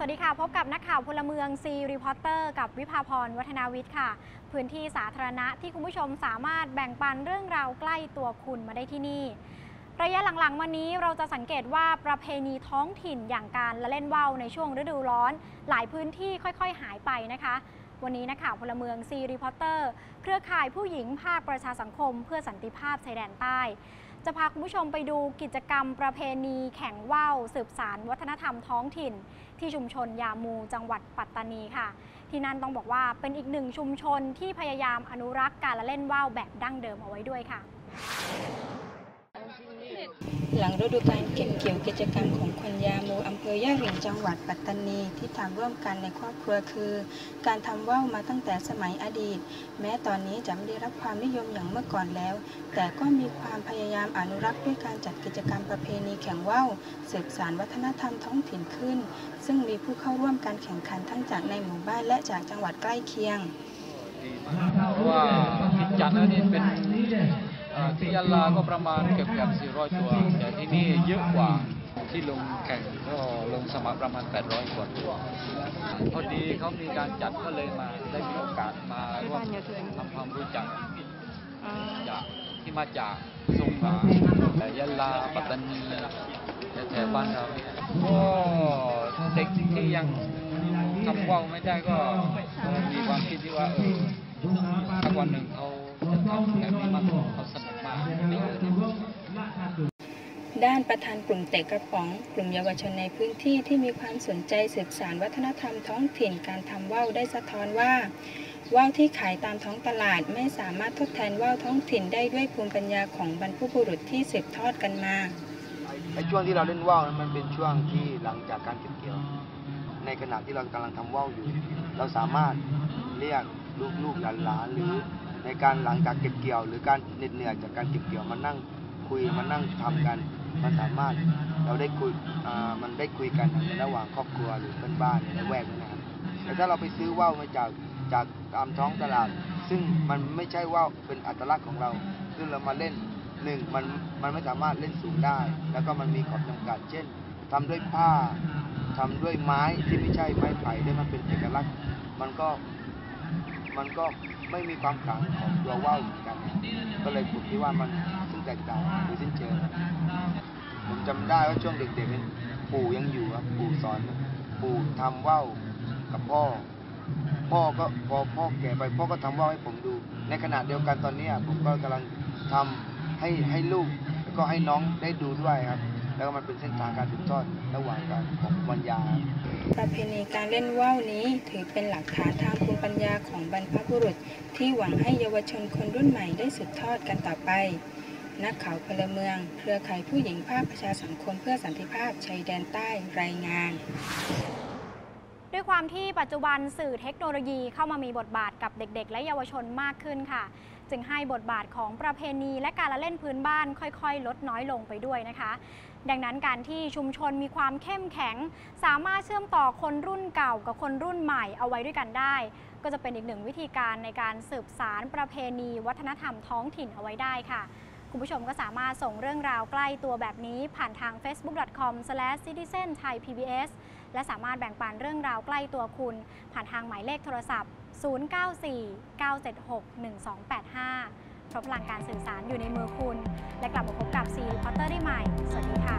สวัสดีค่ะ พบกับนักข่าวพลเมืองซีรีพอร์เตอร์กับวิภาพรวัฒนาวิทย์ค่ะ พื้นที่สาธารณะที่คุณผู้ชมสามารถแบ่งปันเรื่องราวใกล้ตัวคุณมาได้ที่นี่ ระยะหลังๆมานี้เราจะสังเกตว่าประเพณีท้องถิ่นอย่างการละเล่นว่าวในช่วงฤดูร้อน หลายพื้นที่ค่อยๆ หายไปนะคะ วันนี้นักข่าวพลเมืองซีรีพอร์เตอร์ เครือข่ายผู้หญิงภาคประชาสังคม เพื่อสันติภาพชายแดนใต้ จะพาคุณผู้ชมไปดูกิจกรรมประเพณีแข่งว่าวสืบสารวัฒนธรรมท้องถิ่น ที่ชุมชนยามูจังหวัดปัตตานีค่ะ ที่นั่นต้องบอกว่าเป็นอีกหนึ่งชุมชนที่พยายามอนุรักษ์การละเล่นว่าวแบบดั้งเดิมเอาไว้ด้วยค่ะ หลังฤดูการเก็บเกี่ยวกิจกรรมของคนยามูอำเภอย่าหลิงจังหวัดปัตตานีที่ทำร่วมกันในครอบครัวคือ การทำว่าวมาตั้งแต่สมัยอดีต แม้ตอนนี้จะไม่ได้รับความนิยมอย่างเมื่อก่อนแล้ว แต่ก็มีความพยายามอนุรักษ์ด้วยการจัดกิจกรรมประเพณีแข่งว่าวสืบสานวัฒนธรรมท้องถิ่นขึ้น ซึ่งมีผู้เข้าร่วมการแข่งขันทั้งจากในหมู่บ้านและจากจังหวัดใกล้เคียงเพราะว่ากิจจัดแล้วนี่เป็น ที่ยะลาก็ประมาณเกือบเกือบ400 ตัว แต่ที่นี่เยอะกว่าที่ลงแข่งก็ลงสมัครประมาณ 800 กว่าตัว พอดีเขามีการจัดก็เลยมาได้มีโอกาสมาร่วมทำความรู้จักจากที่มาจากสงขลาแต่ยะลาปัตตานีแถวบ้านเราก็เด็กที่ยังทำว่าวไม่ได้ก็มีความคิดที่ว่าเออถ้าวันหนึ่งเขา แบบนี้มาเขาสนุกมากด้านประธานกลุ่มเตะกระป๋อง กลุ่มเยาวชนในพื้นที่ที่มีความสนใจสืบสานวัฒนธรรมท้องถิ่นการทำว่าวได้สะท้อนว่าว่าวที่ขายตามท้องตลาดไม่สามารถทดแทนว่าวท้องถิ่นได้ด้วยภูมิปัญญาของบรรพบุรุษที่สืบทอดกันมาไอช่วงที่เราเล่นว่าวนั้นมันเป็นช่วงที่หลังจากการเก็บเกี่ยว ในขณะที่เรากำลังทำว่าวอยู่ เราสามารถเรียกลูกๆหลานๆหรือ ในการหลังจากเก็บเกี่ยว หรือการเหน็ดเหนื่อยจากการเก็บเกี่ยวมานั่งคุยมานั่งทำกันมันสามารถเราได้คุยมันได้คุยกันในระหว่างครอบครัวหรือเพื่อนบ้านในแวกนั้นนะครับแต่ถ้าเราไปซื้อว่าวมาจากจากตามท้องตลาด ซึ่งมันไม่ใช่ว่าวเป็นอัตลักษณ์ของเราซึ่งเรามาเล่นหนึ่งมันมันไม่สามารถเล่นสูงได้ แล้วก็มันมีขอบจำกัด เช่นทำด้วยผ้าทำด้วยไม้ที่ไม่ใช่ไม้ไผ่ที่มันเป็นเอกลักษณ์ มันก็ มันก็ไม่มีความขลังของตัวว่าวเหมือนกัน ก็เลยผมคิดว่ามันซึ่งแตกต่างหรือสิ้นเชิงผมจำได้ว่าช่วงเด็กๆเนี่ปู่ยังอยู่ครับปู่สอนปู่ทำว่าวกับพ่อ พ่อก็พอพ่อแก่ไปพ่อก็ทำว่าวให้ผมดู ในขณะเดียวกันตอนนี้ผมก็กำลังทำให้ให้ลูกแล้วก็ให้น้องได้ดูด้วยครับ แล้วก็มันเป็นเส้นทางการสืบทอดระหว่างกันของปัญญา ประเพณีการเล่นว่าวนี้ถือเป็นหลักฐานทางภูมิปัญญาของบรรพบุรุษ ที่หวังให้เยาวชนคนรุ่นใหม่ได้สืบทอดกันต่อไป นักข่าวพลเมือง เครือข่ายผู้หญิงภาคประชาสังคมเพื่อสันติภาพชายแดนใต้รายงาน ด้วยความที่ปัจจุบันสื่อเทคโนโลยีเข้ามามีบทบาทกับเด็ก ๆ และเยาวชนมากขึ้นค่ะ จึงให้บทบาทของประเพณีและการละเล่นพื้นบ้านค่อยๆ ลดน้อยลงไปด้วยนะคะ ดังนั้นการที่ชุมชนมีความเข้มแข็ง สามารถเชื่อมต่อคนรุ่นเก่ากับคนรุ่นใหม่เอาไว้ด้วยกันได้ ก็จะเป็นอีกหนึ่งวิธีการในการสืบสารประเพณี วัฒนธรรมท้องถิ่นเอาไว้ได้ค่ะคุณผู้ชมก็สามารถส่งเรื่องราวใกล้ตัวแบบนี้ผ่านทาง facebook.com/citizenthaipbs และสามารถแบ่งปันเรื่องราวใกล้ตัวคุณ ผ่านทางหมายเลขโทรศัพท์ 094-976-1285เพราะพลังการสื่อสารอยู่ในมือคุณ และกลับมาพบกับซีรีพอตเตอร์ได้ใหม่ สวัสดีค่ะ